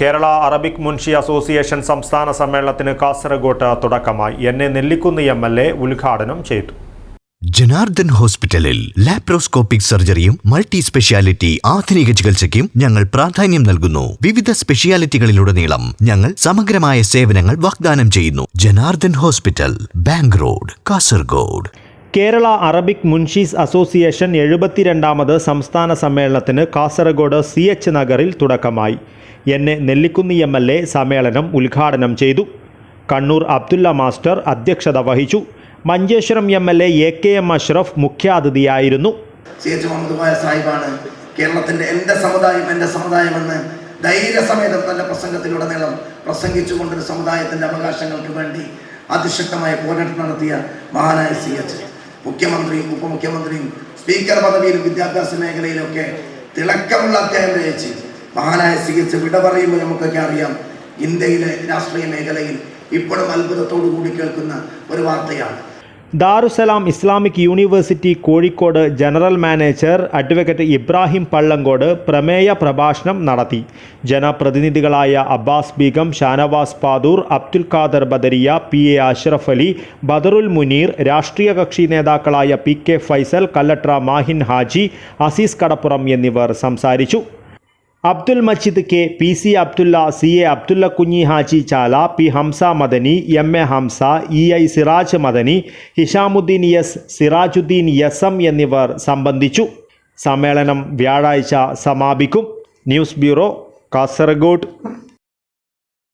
Kerala Arabic Munshi association സംസ്ഥാന സമ്മേളനത്തിന് കാസർഗോട്ട് തുടക്കമായി. N. A. Nellikkunnu M. L. A ഉദ്ഘാടനം ചെയ്തു. ജനാർദ്ദൻ ഹോസ്പിറ്റലിൽ ലാപ്രോസ്കോപ്പിക് സർജറിയും മൾട്ടി സ്പെഷ്യാലിറ്റി ആധുനിക ചികിത്സയ്ക്കും ഞങ്ങൾ പ്രാധാന്യം നൽകുന്നു. വിവിധ സ്പെഷ്യാലിറ്റികളിലുടനീളം ഞങ്ങൾ സമഗ്രമായ സേവനങ്ങൾ വാഗ്ദാനം ചെയ്യുന്നു. Janardhan hospital bank road Kasaragod. Kerala Arabic Munshis association എഴുപത്തിരണ്ടാമത് സംസ്ഥാന സമ്മേളനത്തിന് കാസർഗോഡ് സി എച്ച് നഗറിൽ തുടക്കമായി. N A Nellikkunnu M L A സമ്മേളനം ഉദ്ഘാടനം ചെയ്തു. കണ്ണൂർ അബ്ദുല്ല മാസ്റ്റർ അധ്യക്ഷത വഹിച്ചു. Manjeshwaram M L A K M Ashraf മുഖ്യാതിഥിയായിരുന്നു. C H Muhammad സാഹിബാണ് കേരളത്തിന്റെ എന്റെ സമുദായം എന്റെ സമുദായമെന്ന് ധൈര്യസമേതം തന്റെ പ്രസംഗത്തിലുടനീളം പ്രസംഗിച്ചുകൊണ്ട് സമുദായത്തിന്റെ അവകാശങ്ങൾക്ക് വേണ്ടി അതിശക്തമായ പോരാട്ടം നടത്തിയ മഹാനായ സി എച്ച്. മുഖ്യമന്ത്രിയും ഉപമുഖ്യമന്ത്രിയും സ്പീക്കർ പദവിയിലും വിദ്യാഭ്യാസ മേഖലയിലൊക്കെ തിളക്കമുള്ള അധ്യായം രചിച്ച്. മഹാനായ സ്വീകരിച്ച് വിട പറയുമ്പോൾ നമുക്കൊക്കെ അറിയാം ഇന്ത്യയിലെ രാഷ്ട്രീയ മേഖലയിൽ ഇപ്പോഴും അത്ഭുതത്തോടു കൂടി കേൾക്കുന്ന ഒരു വാർത്തയാണ്. Darussalam Islamic university Kozhikode general manager advocate Ibrahim Pallangode പ്രമേയ പ്രഭാഷണം നടത്തി. ജനപ്രതിനിധികളായ അബ്ബാസ് ബീഗം ഷാനവാസ് പാദൂർ അബ്ദുൽ ഖാദർ ബദരിയ പി എ അഷ്റഫ് അലി ബദറുൽ മുനീർ രാഷ്ട്രീയ കക്ഷി നേതാക്കളായ പി കെ ഫൈസൽ കല്ലട്ര മാഹിൻ ഹാജി അസീസ് കടപ്പുറം എന്നിവർ സംസാരിച്ചു. Abdul Majeed K P C Abdulla C A Abdulla Kunhi Haji Chala P Hamza Madani M A Hamza E I Siraj Madani Hishamuddin S Sirajuddin S M എന്നിവർ സംബന്ധിച്ചു. സമ്മേളനം വ്യാഴാഴ്ച സമാപിക്കും. News bureau Kasaragod.